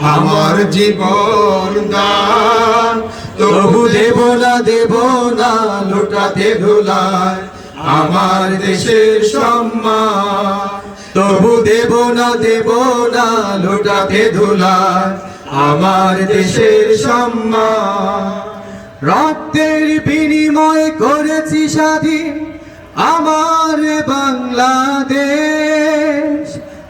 আমার জীবন দান। তবু দেব না দেব না, লুটাতে ধুলায় আমার দেশের সম্মান। তবু দেব না দেব না, লুটাতে ধুলায় আমার দেশের সম্মান। রক্তের বিনিময় করেছি স্বাধীন আমার বাংলাদেশ।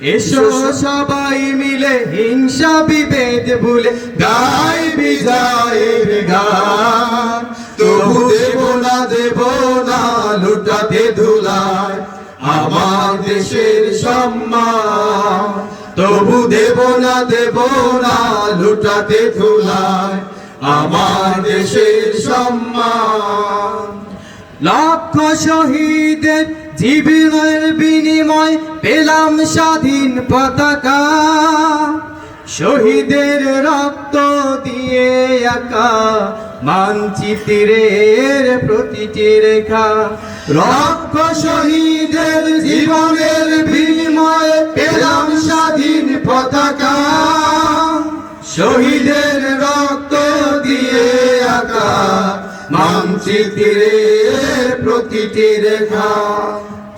এসো সবাই মিলে হিংসা বিভেদ ভুলে গাই বিজয়ের গান তবু দেব না দেব না লুটাতে ধুলায় আমার দেশের সম্মান। তবু দেব না দেব না লুটাতে ধুলায় আমার দেশের সম্মান। লক্ষ শহীদের জীবনের বিনিময় পেলাম স্বাধীন পতাকা। শহীদের রক্ত দিয়ে আঁকা মানচিত্রের প্রতিটি রেখা। রক্ত শহীদের জীবনের বিনিময়ে পেলাম স্বাধীন পতাকা। শহীদের রক্ত দিয়ে আঁকা মানচিত্রের প্রতিটি রেখা।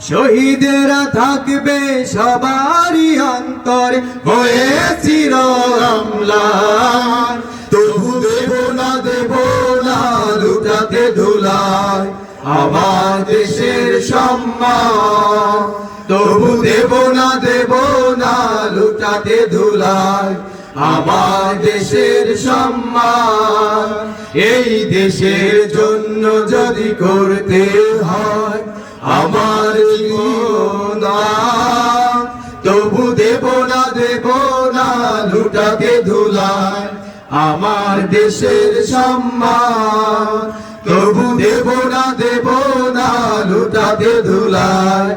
শহীদেরা থাকবে সবারই অন্তরে হয়েছি রমলান তবু দেব না দেব না লুটাতে ধুলায় আমার দেশের সম্মান। তবু দেব না দেব না লুটাতে ধুলায় আমার দেশের সম্মান। এই দেশের জন্য যদি করতে হয় আমার তবু দেব না দেব না, লুটাকে ধুলায় আমার দেশের সম্মান তবু দেব না দেব না, লুটাকে ধুলায়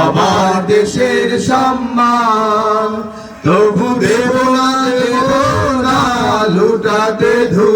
আমার দেশের সম্মান তবু দেব না দেব না, লুটাকে ধুল